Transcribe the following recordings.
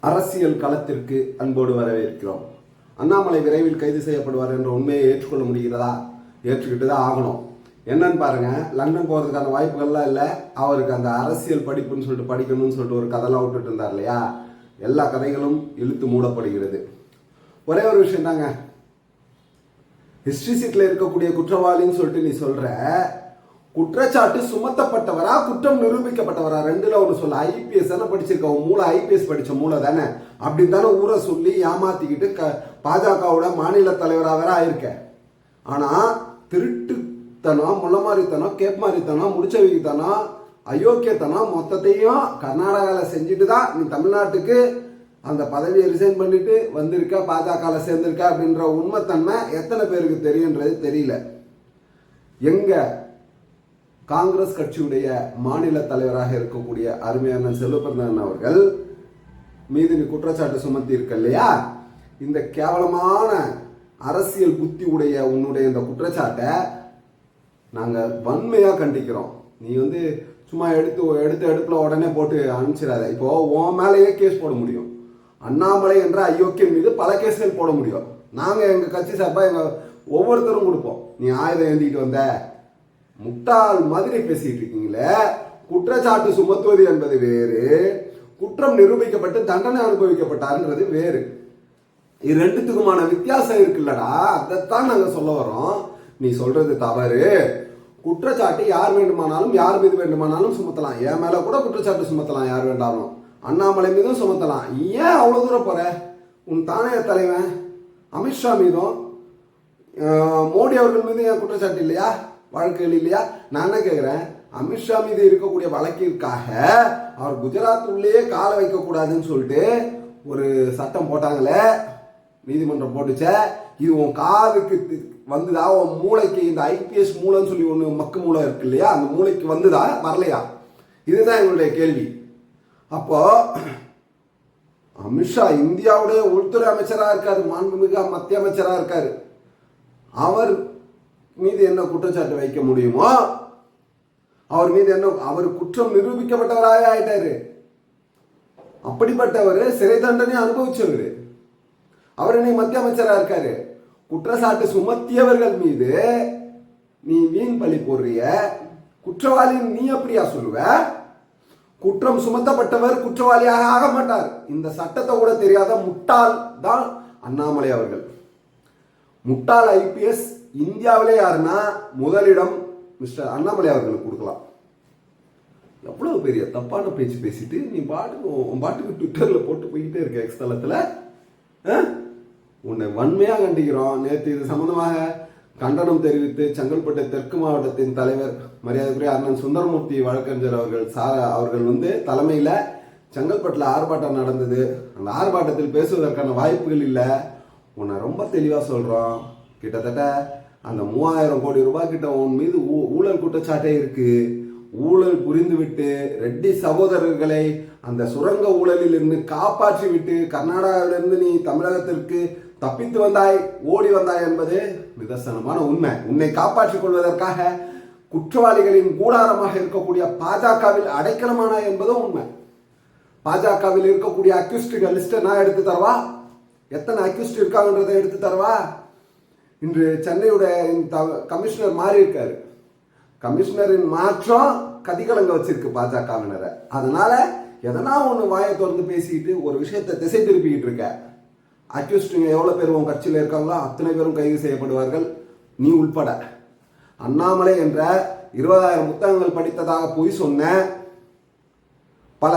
அரசியல் களத்திற்கு அன்போடு வரவேற்கிறோம். அண்ணாமலை விரைவில் கைது செய்யப்படுவார் என்ற உண்மையை ஏற்றுக்கொள்ள முடிகிறதா? ஏற்றுக்கிட்டு தான் ஆகணும். என்னன்னு பாருங்க லண்டன் போகிறதுக்கான வாய்ப்புகள்லாம் இல்லை. அவருக்கு அந்த அரசியல் படிப்புன்னு சொல்லிட்டு படிக்கணும்னு சொல்லிட்டு ஒரு கதைலாம் விட்டுட்டு இருந்தார் இல்லையா? எல்லா கதைகளும் இழுத்து மூடப்படுகிறது. ஒரே ஒரு விஷயம் தாங்க. ஹிஸ்ட்ரி சீட்டில் இருக்கக்கூடிய குற்றவாளின்னு சொல்லிட்டு நீ சொல்கிற குற்றச்சாட்டு சுமத்தப்பட்டவரா குற்றம் நிரூபிக்கப்பட்டவரா? ரெண்டுல ஒன்று சொல்ல. ஐபிஎஸ் தானே படிச்சிருக்க. மூளை ஐபிஎஸ் படிச்ச மூளை தானே? அப்படின்னு தானே ஊரை சொல்லி ஏமாத்திக்கிட்டு க பாஜகவோட மாநில தலைவராக வேற ஆயிருக்க. ஆனால் திருட்டுத்தனம் முள்ளமாரித்தனம் கேப்மாரித்தனம் முடிச்சவித்தனம் அயோக்கியத்தனம் மொத்தத்தையும் கர்நாடகாவில் செஞ்சுட்டு தான் நீ தமிழ்நாட்டுக்கு அந்த பதவியை ரிசைன் பண்ணிட்டு வந்திருக்க பாஜகவில் சேர்ந்திருக்க அப்படின்ற உண்மைத்தன்மை எத்தனை பேருக்கு தெரியுன்றது தெரியல. எங்கே காங்கிரஸ் கட்சியுடைய மாநில தலைவராக இருக்கக்கூடிய அருமையான செல்வபிரதன் அவர்கள் மீது நீ குற்றச்சாட்டு சுமத்தி இருக்க இல்லையா? இந்த கேவலமான அரசியல் புத்தி உடைய உன்னுடைய இந்த குற்றச்சாட்டை நாங்கள் வன்மையாக கண்டிக்கிறோம். நீ வந்து சும்மா எடுத்து எடுத்து எடுப்பில் உடனே போட்டு அனுப்பிச்சிடாத. இப்போ உன் மேலேயே கேஸ் போட முடியும். அண்ணாமலை என்ற அயோக்கியம் மீது பல கேஸ்கள் போட முடியும். நாங்கள் எங்கள் கட்சி சார்பாக எங்கள் ஒவ்வொருத்தரும் கொடுப்போம். நீ ஆயுதம் ஏந்திக்கிட்டு வந்த முட்டாள் மாதிரி பேசிட்டு இருக்கீங்களே? குற்றச்சாட்டு சுமத்துவது என்பது வேறு. குற்றம் நிரூபிக்கப்பட்டு தண்டனை அனுபவிக்கப்பட்டாருன்றது வேறு. இது ரெண்டுத்துக்குமான வித்தியாசம் இருக்குல்லடா. அதைத்தான் நாங்க சொல்ல வரோம் நீ சொல்றது தவறு. குற்றச்சாட்டு யார் வேண்டுமானாலும் யார் மீது வேண்டுமானாலும் சுமத்தலாம். என் மேல கூட குற்றச்சாட்டு சுமத்தலாம் யார் வேண்டாலும். அண்ணாமலை மீதும் சுமத்தலாம். ஏன் அவ்வளவு தூரம் போற? உன் தானே தலைவன். அமித்ஷா மீதும். மோடி அவர்கள் மீது என் குற்றச்சாட்டு இல்லையா? வழக்குகள் இல்லையா? நான் என்ன கேட்குறேன் அமித்ஷா மீது இருக்கக்கூடிய வழக்கிற்காக அவர் குஜராத் உள்ளேயே காலை வைக்கக்கூடாதுன்னு சொல்லிட்டு ஒரு சட்டம் போட்டாங்களே நீதிமன்றம் போட்டுச்சே. இது உன் காதுக்கு வந்துதா? உன் மூளைக்கு இந்த ஐபிஎஸ் மூளைன்னு சொல்லி ஒன்று மக்கு மூளை இருக்கு இல்லையா? அந்த மூளைக்கு வந்துதா? வரலையா? இதுதான் எங்களுடைய கேள்வி. அப்போ அமித்ஷா இந்தியாவுடைய உள்துறை அமைச்சராக இருக்காரு மாண்புமிகு மத்திய அமைச்சராக இருக்காரு. அவர் மீது என்ன குற்றச்சாட்டு வைக்க முடியுமோ அவர் மீது என்ன அவர் குற்றம் நிரூபிக்கப்பட்டவராக ஆயிட்டாரு. அப்படிப்பட்டவர் சிறை தண்டனை அனுபவிச்சவர் அவர் இன்னைக்கு மத்திய அமைச்சராக இருக்காரு. குற்றச்சாட்டு சுமத்தியவர்கள் மீது நீ வீண் பழி போடுறிய குற்றவாளி நீ அப்படியா சொல்லுவ? குற்றம் சுமத்தப்பட்டவர் குற்றவாளியாக ஆக மாட்டார். இந்த சட்டத்தை கூட தெரியாத முட்டாள் தான் அண்ணாமலை அவர்கள். முட்டாள் ஐபிஎஸ் இந்தியாவிலே யாருன்னா முதலிடம் மிஸ்டர் அண்ணாமலை அவர்களுக்கு கொடுக்கலாம். எவ்வளவு பெரிய தப்பான பேச்சு பேசிட்டு நீ பாட்டுக்கு உன் பாட்டுக்கு ட்விட்டர்ல போட்டு போய்கிட்டே இருக்க எக்ஸ் உன்னை வன்மையாக கண்டிக்கிறோம். நேற்று இது சம்பந்தமாக கண்டனம் தெரிவித்து செங்கல்பட்டு தெற்கு மாவட்டத்தின் தலைவர் மரியாதைக்குரிய அண்ணன் சுந்தரமூர்த்தி வழக்கறிஞர் அவர்கள் சா அவர்கள் வந்து தலைமையில் செங்கல்பட்டில் ஆர்ப்பாட்டம் நடந்தது. அந்த ஆர்ப்பாட்டத்தில் பேசுவதற்கான வாய்ப்புகள் இல்லை. உன்னை ரொம்ப தெளிவாக சொல்கிறோம் கிட்டத்தட்ட அந்த மூவாயிரம் கோடி ரூபாய் கிட்ட உன் மீது ஊ- ஊழல் குற்றச்சாட்டே இருக்கு. ஊழல் புரிந்துவிட்டு ரெட்டி சகோதரர்களை அந்த சுரங்க ஊழலில் இருந்து காப்பாற்றி விட்டு கர்நாடகாவிலிருந்து நீ தமிழகத்திற்கு தப்பித்து வந்தாய் ஓடி வந்தாய் என்பது நிதர்சனமான உண்மை. உன்னை காப்பாற்றிக் கொள்வதற்காக குற்றவாளிகளின் கூடாரமாக இருக்கக்கூடிய பாஜகவில் அடைக்கலமானாய் என்பதும் உண்மை. பாஜகவில் இருக்கக்கூடிய அக்யூஸ்டுகள் லிஸ்ட்டை நான் எடுத்து தரவா? எத்தனை அக்யூஸ்ட் இருக்காங்கன்றதை எடுத்து தரவா? இன்று சென்னையோட இந்த கமிஷனர் மாறி இருக்காரு கமிஷனரின் மாற்றம் கதிகலங்க வச்சிருக்கு பாஜகவினரை. அதனால எதனா ஒன்று வாயை திறந்து பேசிக்கிட்டு ஒரு விஷயத்தை திசை திருப்பிக்கிட்டு இருக்க. அக்யூஸ்டுங்க எவ்வளோ பேர் உன் கட்சியில் இருக்காங்களோ அத்தனை பேரும் கைது செய்யப்படுவார்கள். நீ உள்பட. அண்ணாமலை என்ற இருபதாயிரம் புத்தகங்கள் படித்ததாக பொய் சொன்ன. பல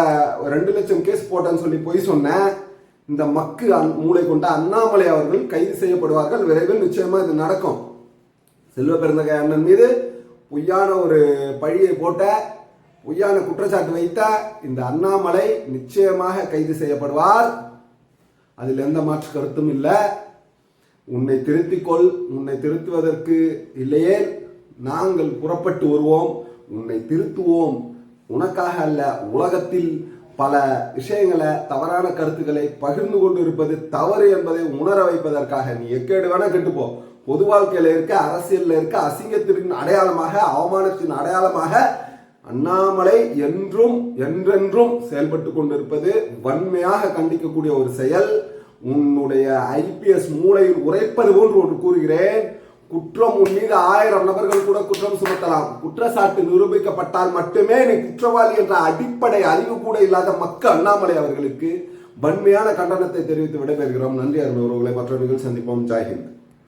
ரெண்டு லட்சம் கேஸ் போட்டேன்னு சொல்லி பொய் சொன்ன. இந்த மக்கு மூளை கொண்ட அண்ணாமலை அவர்கள் கைது செய்யப்படுவார்கள். விரைவில் நிச்சயமா இது நடக்கும். செல்வ பெருந்தகை அண்ணன் மீது பொய்யான ஒரு பழியை போட்ட பொய்யான குற்றச்சாட்டு வைத்த இந்த அண்ணாமலை நிச்சயமாக கைது செய்யப்படுவார். அதில் எந்த மாற்று கருத்தும் இல்லை. உன்னை திருத்திக்கொள் உன்னை திருத்துவதற்கு இல்லையே. நாங்கள் புறப்பட்டு வருவோம். உன்னை திருத்துவோம். உனக்காக அல்ல உலகத்தில் பல விஷயங்களை தவறான கருத்துக்களை பகிர்ந்து கொண்டு இருப்பது தவறு என்பதை உணர வைப்பதற்காக நீ எக்கேடு வேணா கெட்டுப்போ பொது வாழ்க்கையில இருக்க அரசியல்ல இருக்க அசிங்கத்தின் அடையாளமாக அவமானத்தின் அடையாளமாக அண்ணாமலை என்றும் என்றென்றும் செயல்பட்டு கொண்டிருப்பது வன்மையாக கண்டிக்கக்கூடிய ஒரு செயல். உன்னுடைய ஐபிஎஸ் மூளையில் உரைப்பது போன்று ஒன்று கூறுகிறேன். குற்றம் உன் மீது ஆயிரம் நபர்கள் கூட குற்றம் சுமத்தலாம். குற்றச்சாட்டு நிரூபிக்கப்பட்டால் மட்டுமே நீ குற்றவாளி என்ற அடிப்படை அறிவு கூட இல்லாத மக்கள் அண்ணாமலை அவர்களுக்கு வன்மையான கண்டனத்தை தெரிவித்து விடைபெறுகிறோம். நன்றி அருள் உறவுகளை மற்றவர்கள் சந்திப்போம். ஜாய்ஹிந்த்.